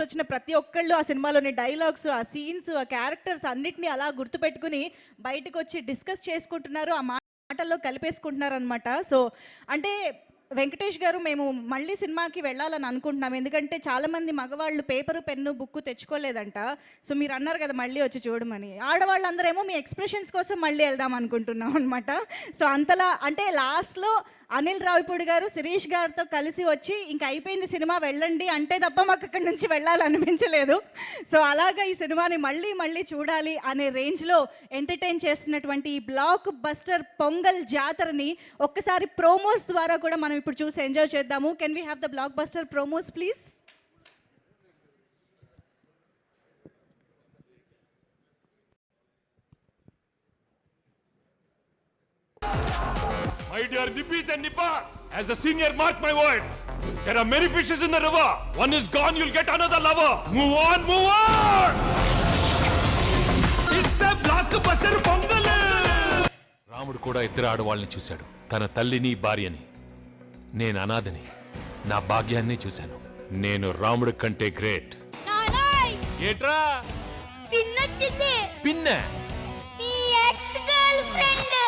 వచ్చిన ప్రతి ఒక్కళ్ళు ఆ సినిమాలోని డైలాగ్స్ ఆ సీన్స్ ఆ క్యారెక్టర్స్ అన్నిటిని అలా గుర్తుపెట్టుకుని బయటకు వచ్చి డిస్కస్ చేసుకుంటున్నారు ఆ మాటల్లో కలిపేసుకుంటున్నారు అనమాట సో అంటే వెంకటేష్ గారు మేము మళ్ళీ సినిమాకి వెళ్ళాలని అనుకుంటున్నాం. ఎందుకంటే చాలామంది మగవాళ్ళు పేపరు పెన్ను బుక్ తెచ్చుకోలేదంట. సో మీరు అన్నారు కదా మళ్ళీ వచ్చి చూడమని. ఆడవాళ్ళందరేమో మీ ఎక్స్ప్రెషన్స్ కోసం మళ్ళీ వెళ్దాం అనుకుంటున్నాం అనమాట సో అంతలా అంటే లాస్ట్లో అనిల్ రావిపూడి గారు శిరీష్ గారితో కలిసి వచ్చి ఇంక అయిపోయింది సినిమా వెళ్ళండి. అంటే తప్ప మాకు అక్కడి నుంచి వెళ్ళాలనిపించలేదు. సో అలాగా ఈ సినిమాని మళ్ళీ మళ్ళీ చూడాలి అనే రేంజ్లో ఎంటర్టైన్ చేస్తున్నటువంటి ఈ బ్లాక్ బస్టర్ పొంగల్ జాతరని ఒక్కసారి ప్రోమోస్ ద్వారా కూడా మనం ఇప్పుడు చూసి ఎంజాయ్ చేద్దాము. Can we have the blockbuster promos please My dear Nippis and Nippas, as a senior, mark my words. There are many fishes in the river. One is gone, you'll get another lover. Move on, move on! It's a blockbuster Pongal Ramudu కూడా ఇద్దరు ఆడవాళ్ళని చూశాడు తన తల్లిని భార్యని నేను అనాథని నా భాగ్యాన్ని చూశాను నేను రాముడి కంటే గ్రేట్ నానాయ్ ఏట్రా పిన్నొచ్చింది పిన్న నీ ఎక్స్ గర్ల్ ఫ్రెండ్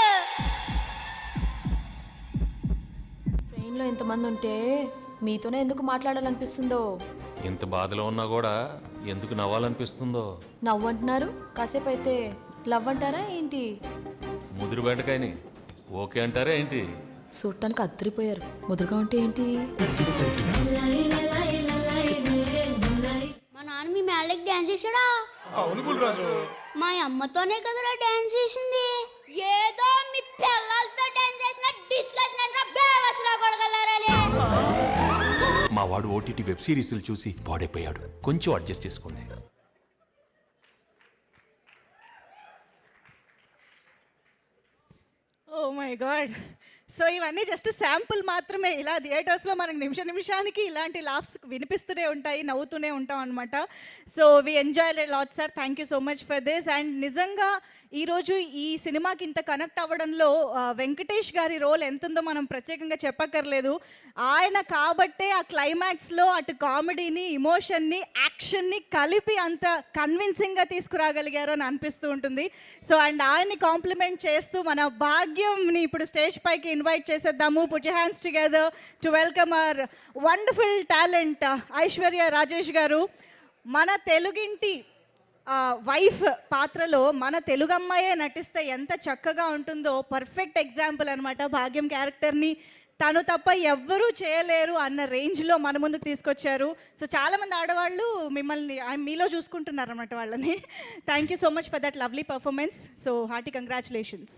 ట్రైన్లో ఇంతమంది ఉంటే మీతోనే ఎందుకు మాట్లాడాలనిపిస్తుందో? ఇంత బాధలో ఉన్నా కూడా ఎందుకు నవ్వాలనిపిస్తుందో? నవ్వు అంటున్నారు కాసేపు అయితే లవ్ అంటారా ఏంటి? ముదురు బెండకాయని ఓకే అంటారా ఏంటి? చూడటానికి అద్దరిపోయారు. ముదురుగా ఉంటే ఏంటి? మా నాన్న మీ మేళ్ళకి డాన్స్ చేశాడా? అవును బుల్రాజు. మా అమ్మతోనే కదరా డాన్స్ చేసింది? ఏదో మీ మా వాడు ఓటీటీ వెబ్ సిరీస్లు చూసి వాడైపోయాడు కొంచెం అడ్జస్ట్ చేసుకోండి. ఓ మై గాడ్ సో ఇవన్నీ జస్ట్ శాంపుల్ మాత్రమే. ఇలా థియేటర్స్లో మనకు నిమిష నిమిషానికి ఇలాంటి లాఫ్స్ వినిపిస్తూనే ఉంటాయి నవ్వుతూనే ఉంటాం అనమాట so we enjoy lot sir thank you so much for this and నిజంగా ఈరోజు ఈ సినిమాకి ఇంత కనెక్ట్ అవ్వడంలో వెంకటేష్ గారి రోల్ ఎంత ఉందో మనం ప్రత్యేకంగా చెప్పక్కర్లేదు. ఆయన కాబట్టే ఆ క్లైమాక్స్లో అటు కామెడీని ఇమోషన్ని యాక్షన్ని కలిపి అంత కన్విన్సింగ్గా తీసుకురాగలిగారు అని అనిపిస్తూ ఉంటుంది. సో అండ్ ఆయన్ని కాంప్లిమెంట్ చేస్తూ మన భాగ్యంని ఇప్పుడు స్టేజ్ పైకి ఇన్వైట్ చేసేద్దాము. Put hands together to welcome our wonderful talent Aishwarya Rajesh garu. మన తెలుగింటి వైఫ్ పాత్రలో మన తెలుగు అమ్మాయే నటిస్తే ఎంత చక్కగా ఉంటుందో పర్ఫెక్ట్ ఎగ్జాంపుల్ అనమాట భాగ్యం క్యారెక్టర్ని తను తప్ప ఎవ్వరూ చేయలేరు అన్న రేంజ్లో మన ముందుకు తీసుకొచ్చారు. సో చాలామంది ఆడవాళ్ళు మిమ్మల్ని మీలో చూసుకుంటున్నారు అనమాట వాళ్ళని. Thank you so much for that lovely performance so hearty congratulations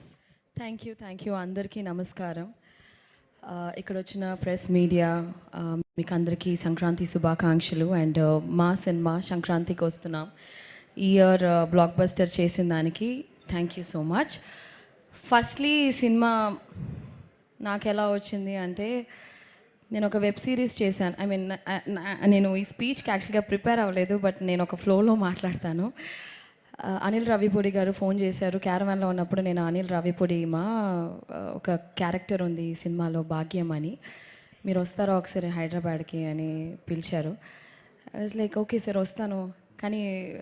thank you thank you అందరికీ నమస్కారం. ఇక్కడ వచ్చిన ప్రెస్ మీడియా మీకు అందరికీ సంక్రాంతి శుభాకాంక్షలు. అండ్ మా సినిమా సంక్రాంతికి వస్తున్నాం. ఈ ఇయర్ బ్లాక్ బస్టర్ చేసిన దానికి thank you so much firstly ఈ సినిమా నాకు ఎలా వచ్చింది అంటే నేను ఒక వెబ్ సిరీస్ చేశాను. ఐ మీన్ నేను ఈ స్పీచ్కి యాక్చువల్గా ప్రిపేర్ అవ్వలేదు బట్ నేను ఒక ఫ్లోలో మాట్లాడతాను. అనిల్ రవిపూడి గారు ఫోన్ చేశారు. క్యారవాన్లో ఉన్నప్పుడు నేను అనిల్ రవిపూడి మా ఒక క్యారెక్టర్ ఉంది ఈ సినిమాలో భాగ్యం అని. మీరు వస్తారా ఒకసారి హైదరాబాద్కి అని పిలిచారు. ఐ లైక్ ఓకే సార్ వస్తాను. కానీ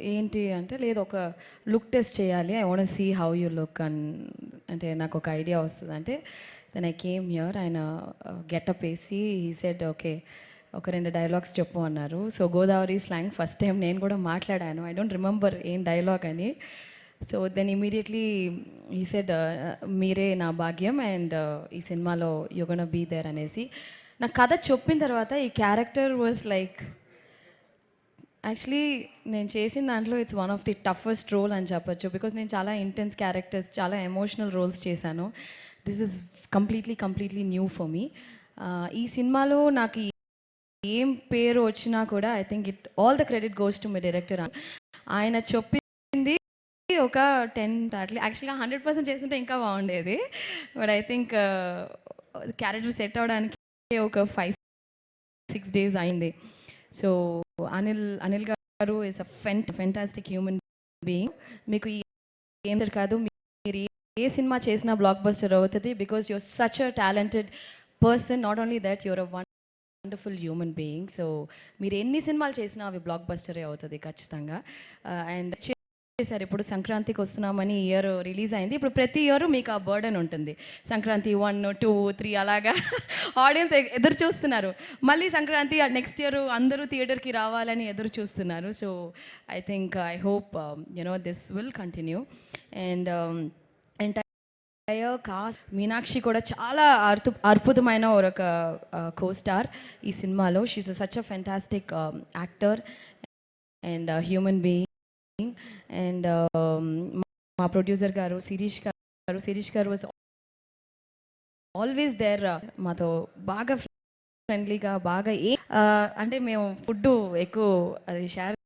ఏంటి అంటే లేదు ఒక లుక్ టెస్ట్ చేయాలి. I want see how you look on అంటే నాకు ఒక ఐడియా వస్తుంది. అంటే దెన్ ఐ కేమ్ హియర్ ఆయన గెటప్ వేసి ఈ సెడ్ ఓకే ఒక రెండు డైలాగ్స్ చెప్పు అన్నారు. So Godavari slang first time నేను కూడా మాట్లాడాను. ఐ డోంట్ రిమెంబర్ ఏం డైలాగ్ అని. So then immediately he said మీరే నా భాగ్యం అండ్ uh, ఈ సినిమాలో యుగన బీ దేర్ అనేసి. నా కథ చెప్పిన తర్వాత ఈ క్యారెక్టర్ వాజ్ లైక్ యాక్చువల్లీ నేను చేసిన దాంట్లో it's one of the toughest role అని చెప్పొచ్చు. బికాస్ నేను చాలా ఇంటెన్స్ క్యారెక్టర్స్ చాలా ఎమోషనల్ రోల్స్ చేశాను. This is completely completely new for me ఈ సినిమాలో నాకు ఈ ఏం పేరు వచ్చినా కూడా I think it all the credit goes to my director ఆయన చెప్పింది ఒక టెన్ అట్లా యాక్చువల్గా హండ్రెడ్ పర్సెంట్ చేస్తుంటే ఇంకా బాగుండేది. But I think character set అవడానికి ఒక ఫైవ్ సిక్స్ డేస్ అయింది. So Anil Anil garu is a ఫెంట్ fantastic human being మీకు ఈ ఏం కాదు మీరు ఏ- ఏ సినిమా చేసినా బ్లాక్ బస్టర్ అవుతుంది because your such a talented person not only that your a one wonderful human being so మీరు ఎన్ని సినిమాలు చేసినా అవి బ్లాక్ బస్టరే అవుతుంది ఖచ్చితంగా. Uh, అండ్ చేశారు. ఇప్పుడు సంక్రాంతికి వస్తున్నామని ఇయర్ రిలీజ్ అయింది. ఇప్పుడు ప్రతి ఇయర్ మీకు ఆ బర్డన్ ఉంటుంది. సంక్రాంతి వన్ టూ త్రీ అలాగా ఆడియన్స్ ఎదురు చూస్తున్నారు. మళ్ళీ సంక్రాంతి నెక్స్ట్ ఇయర్ అందరూ థియేటర్కి రావాలని ఎదురు చూస్తున్నారు. So I think I hope you know this will continue and and అయ్యో కాస్ట్ మీనాక్షి కూడా చాలా అర్థ అద్భుతమైన ఒక కో స్టార్ ఈ సినిమాలో. She's such a fantastic actor and human being and మా ప్రొడ్యూసర్ గారు శిరీష్ గారు శిరీష్ గారు వాజ్ ఆల్వేస్ దేర్ మాతో బాగా ఫ్రెండ్లీగా బాగా ఏ అంటే మేము ఫుడ్ ఎక్కువ అది షేర్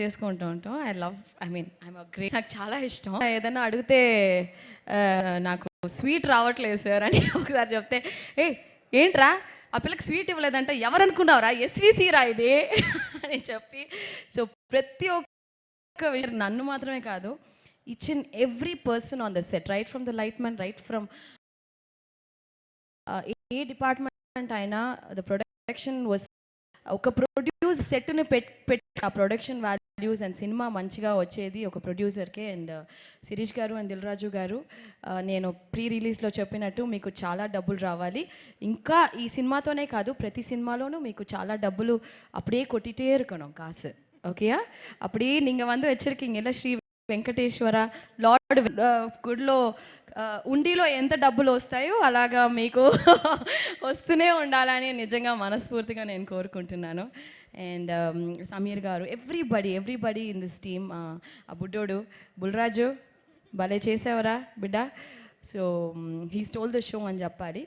చేసుకుంటూ ఉంటాం. I love I mean I'm great నాకు చాలా ఇష్టం. ఏదైనా అడిగితే నాకు స్వీట్ రావట్లేదు సార్ అని ఒకసారి చెప్తే ఏ ఏంట్రా? ఆ పిల్లకి స్వీట్ ఇవ్వలేదంటే. ఎవరు అనుకున్నావురా? ఎస్విసి రా ఇది? అని చెప్పి సో ప్రతి ఒక్క విషయం నన్ను మాత్రమే కాదు which in every person on the set right from the light man right from A department అయినా ద ప్రొడక్షన్ వాజ్ ఒక ప్రొడ్యూస్ సెట్ని పెట్ పెట్ ఆ ప్రొడక్షన్ వాల్యూస్ అండ్ సినిమా మంచిగా వచ్చేది ఒక ప్రొడ్యూసర్కే అండ్ శిరీష్ గారు అండ్ దిల్రాజు గారు ఆ, నేను ప్రీ రిలీజ్లో చెప్పినట్టు మీకు చాలా డబ్బులు రావాలి ఇంకా ఈ సినిమాతోనే కాదు ప్రతి సినిమాలోనూ మీకు చాలా డబ్బులు அப்படியே கொட்டிட்டே இருக்கணும் காசு ஓகேயா அப்படியே நீங்கள் வந்து வச்சுருக்கீங்கல்ல ஸ்ரீ వెంకటేశ్వర లార్డ్ గుడిలో ఉండిలో ఎంత డబ్బులు వస్తాయో అలాగా మీకు వస్తూనే ఉండాలని నిజంగా మనస్ఫూర్తిగా నేను కోరుకుంటున్నాను. And Sameer garu everybody everybody in this team ఆ బుడ్డోడు బుల్రాజు భలే చేసావరా బిడ్డ? So he stole the show అని చెప్పాలి.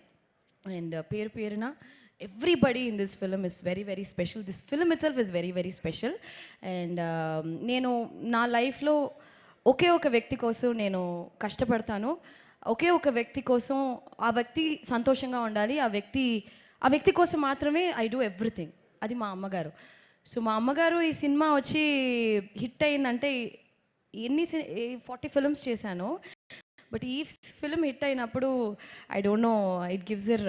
అండ్ పేరు పేరున everybody in this film is very very special this film itself is very very special and నేను నా లైఫ్లో ఒకే ఒక వ్యక్తి కోసం నేను కష్టపడతాను. ఒకే ఒక వ్యక్తి కోసం ఆ వ్యక్తి సంతోషంగా ఉండాలి. ఆ వ్యక్తి ఆ వ్యక్తి కోసం మాత్రమే ఐ డూ ఎవ్రీథింగ్ అది మా అమ్మగారు. సో మా అమ్మగారు ఈ సినిమా వచ్చి హిట్ అయిందంటే ఎన్ని ఫార్టీ ఫిల్మ్స్ చేశాను. బట్ ఈ ఫిల్మ్ హిట్ అయినప్పుడు I don't know it gives ఇర్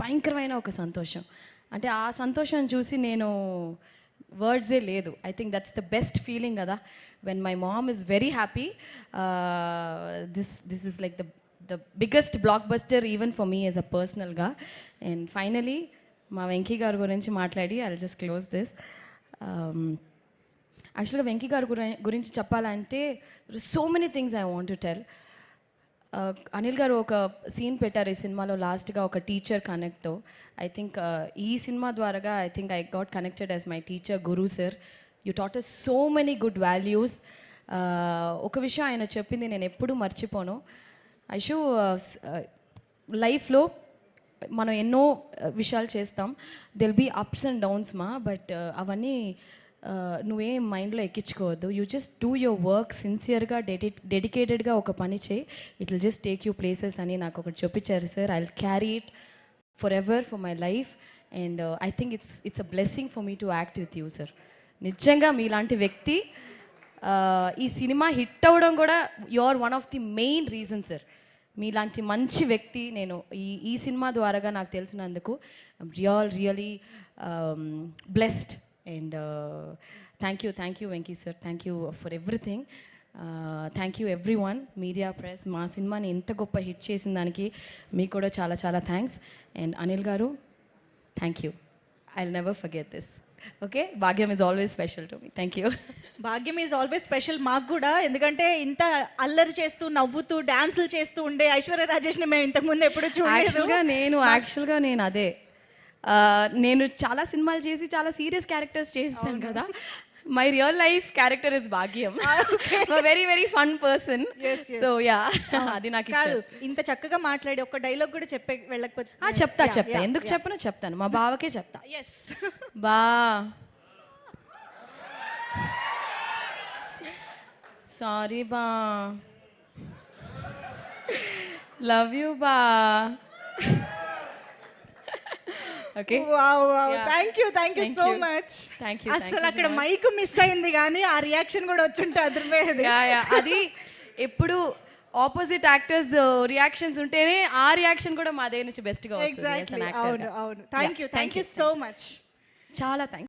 భయంకరమైన ఒక సంతోషం. అంటే ఆ సంతోషం చూసి నేను వర్డ్సే లేదు. I think that's the best feeling కదా. When my mom is very happy this this is like the the biggest blockbuster even for me as a పర్సనల్గా అండ్ ఫైనలీ మా వెంకీ గారి గురించి మాట్లాడి ఐ జస్ట్ క్లోజ్ దిస్ యాక్చువల్గా వెంకీ గారి గురించి చెప్పాలంటే so many things I want to tell Anil garu ఒక సీన్ పెట్టారు ఈ సినిమాలో లాస్ట్గా ఒక టీచర్ కనెక్ట్తో ఐ థింక్ ఈ సినిమా ద్వారాగా I think I got connected as my teacher guru sir you taught us so many good values ఒక విషయం ఆయన చెప్పింది నేను ఎప్పుడూ మర్చిపోను. ఐషు లైఫ్లో మనం ఎన్నో విషయాలు చేస్తాం. There'll be ups and downs మా బట్ అవన్నీ నువ్వే మైండ్లో ఎక్కించుకోవద్దు. You just do your work సిన్సియర్గా డెడి డెడికేటెడ్గా ఒక పని చేయి. It will just take you places అని నాకు ఒకటి చూపించారు sir I will carry it forever for my life and I think it's it's a blessing for me to act with you sir నిజంగా మీలాంటి వ్యక్తి ఈ సినిమా హిట్ అవ్వడం కూడా you are one of the main reason sir మీలాంటి మంచి వ్యక్తి నేను ఈ ఈ సినిమా ద్వారాగా నాకు తెలిసినందుకు real really blessed and thank you thank you Venky sir thank you for everything thank you everyone media press మా సినిమాని ఇంత గొప్ప హిట్ చేసిన దానికి మీకు కూడా చాలా చాలా థ్యాంక్స్ అండ్ అనిల్ గారు thank you I never forget this okay Bhagyam is always special to me thank you Bhagyam is always special మాకు కూడా. ఎందుకంటే ఇంత అల్లరి చేస్తూ నవ్వుతూ డాన్సులు చేస్తూ ఉండే ఐశ్వర్య రాజేష్ని మేము ఇంతకుముందు ఎప్పుడు చూడలేదు. యాక్చువల్గా నేను యాక్చువల్గా నేను అదే. నేను చాలా సినిమాలు చేసి చాలా సీరియస్ క్యారెక్టర్స్ చేస్తాను కదా. My real life character is Bhagyam very very fun person. So yeah అది నాకు కాదు. ఇంత చక్కగా మాట్లాడి ఒక డైలాగ్ కూడా చెప్పే వెళ్ళకపోతే ఆ, చెప్తా చెప్తా. ఎందుకు చెప్పనో? చెప్తాను. మా బావకే చెప్తా. ఎస్ బా. సారీ బా. లవ్ యూ బా. Okay? Wow wow. Yeah. Thank you thank you so. Much you, thank అసలు అక్కడ. మైక్ మిస్ అయింది కానీ ఆ రియాక్షన్ కూడా వచ్చుంటే అదిరిపోయేది యా యా. అది ఎప్పుడు ఆపోజిట్ యాక్టర్స్ రియాక్షన్స్ ఉంటేనే ఆ రియాక్షన్ కూడా మా దగ్గర నుంచి బెస్ట్గా వస్తుంది అవును. అవును. Thank you thank you so much చాలా థ్యాంక్